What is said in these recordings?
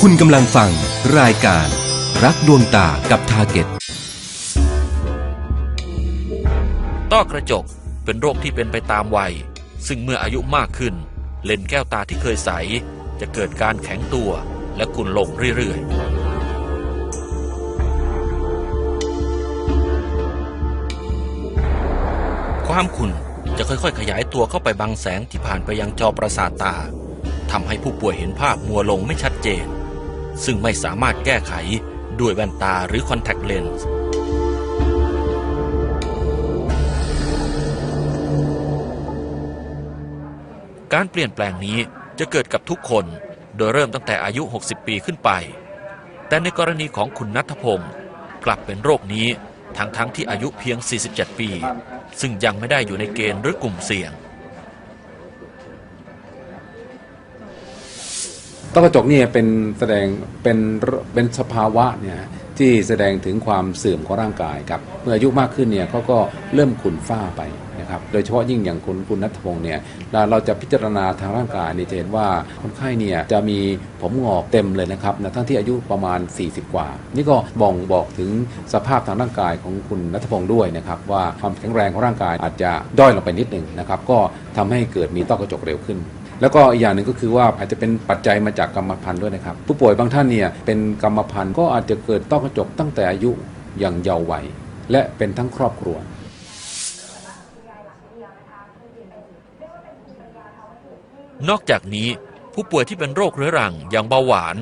คุณกำลังฟัง รายการ รักดวงตากับทาเก็ตต้อกระจกเป็นโรคที่เป็นไปตามวัย ซึ่งเมื่ออายุมากขึ้น เลนแก้วตาที่เคยใส จะเกิดการแข็งตัวและกุ่นลงเรื่อยๆ ความขุ่นจะค่อยๆ ขยายตัวเข้าไปบังแสงที่ผ่านไปยังจอประสาทตาทำให้ผู้ป่วยเห็นภาพมัวลงไม่ชัดเจน ซึ่งไม่สามารถแก้ไขด้วยแว่นตาหรือคอนแทคเลนส์การเปลี่ยนแปลงนี้จะเกิดกับทุกคนโดยเริ่มตั้งแต่อายุ 60 ปีขึ้นไป แต่ในกรณีของคุณนัทพงศ์กลับเป็นโรคนี้ทั้งๆทที่อายุเพียง 47 ปี ซึ่งยังไม่ได้อยู่ในเกณฑ์หรือกลุ่มเสี่ยง ต้อกระจกเนี่ยเป็นแสดงเป็นเป็นสภาวะเนี่ยที่แสดงถึงความเสื่อมของร่างกายครับเมื่ออายุมากขึ้นเนี่ยเขาก็เริ่มขุ่นฝ้าไปนะครับโดยเฉพาะยิ่งอย่างคุณคุณนัทพงศ์เนี่ยเราเราจะพิจารณาทางร่างกายนี่จะเห็นว่าคนไข้เนี่ยจะมีผมงอกเต็มเลยนะครับนะทั้งที่อายุประมาณ 40 กว่า นี่ก็บ่งบอกถึงสภาพทางร่างกายของคุณนัทพงศ์ด้วยนะครับว่าความแข็งแรงของร่างกายอาจจะด้อยลงไปนิดหนึ่งนะครับก็ทำให้เกิดมีต้อกระจกเร็วขึ้น แล้วก็อีกอย่างหนึ่งก็คือว่าอาจจะเป็นปัจจัยมาจากกรรมพันธุ์ด้วยนะครับ ผู้ป่วยบางท่านเนี่ยเป็นกรรมพันธุ์ก็อาจจะเกิดต้อกระจกตั้งแต่อายุอย่างเยาว์วัยและเป็นทั้งครอบครัวนอกจากนี้ผู้ป่วยที่เป็นโรคเรื้อรังอย่างเบาหวาน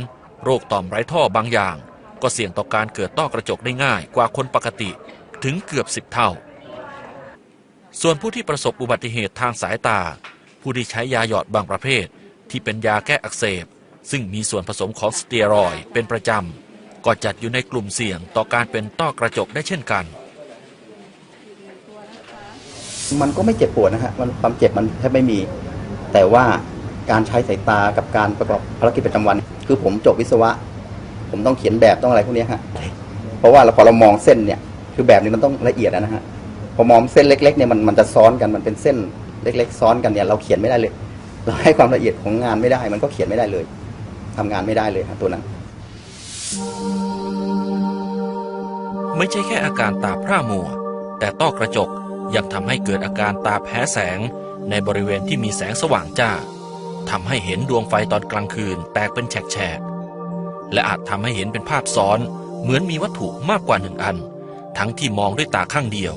โรคต่อมไร้ท่อบางอย่าง ก็เสี่ยงต่อการเกิดต้อกระจกได้ง่ายกว่าคนปกติถึงเกือบ10เท่า ส่วนผู้ที่ประสบอุบัติเหตุทางสายตา ผู้ที่ใช้ยาหยอดบางประเภท ที่เป็นยาแก้อักเสบ ซึ่งมีส่วนผสมของสเตียรอยด์เป็นประจำ ก็จัดอยู่ในกลุ่มเสี่ยงต่อการเป็นต้อกระจกได้เช่นกัน มันก็ไม่เจ็บปวดนะฮะมันความเจ็บมันแทบไม่มี แต่ว่าการใช้สายตากับการประกอบภารกิจประจำวัน คือผมจบวิศวะ ผมต้องเขียนแบบต้องอะไรพวกนี้ฮะเพราะว่าเราพอเรามองเส้นเนี่ย คือแบบนี้มันต้องละเอียดนะฮะพอมองเส้นเล็กๆเนี่ยมันมันจะซ้อนกันมันเป็นเส้น เล็ก ๆ ซ้อนกันเนี่ยเราเขียนไม่ได้เลย เราให้ความละเอียดของงานไม่ได้ มันก็เขียนไม่ได้เลยทำงานไม่ได้เลยครับตัวนั้น ไม่ใช่แค่อาการตาพร่ามัว แต่ต้อกระจกยังทำให้เกิดอาการตาแพ้แสง ในบริเวณที่มีแสงสว่างจ้าทำให้เห็นดวงไฟตอนกลางคืนแตกเป็นแฉกและอาจทำให้เห็นเป็นภาพซ้อน เหมือนมีวัตถุมากกว่าหนึ่งอัน ทั้งที่มองด้วยตาข้างเดียว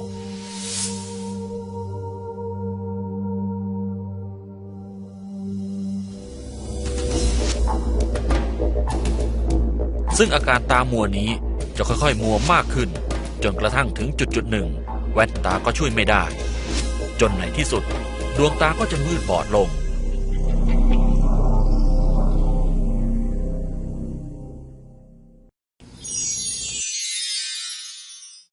ซึ่งอาการตามัวนี้จะค่อยๆ มัวมากขึ้น จนกระทั่งถึงจุดจุดหนึ่ง แว่นตาก็ช่วยไม่ได้ จนในที่สุด ดวงตาก็จะมืดบอดลง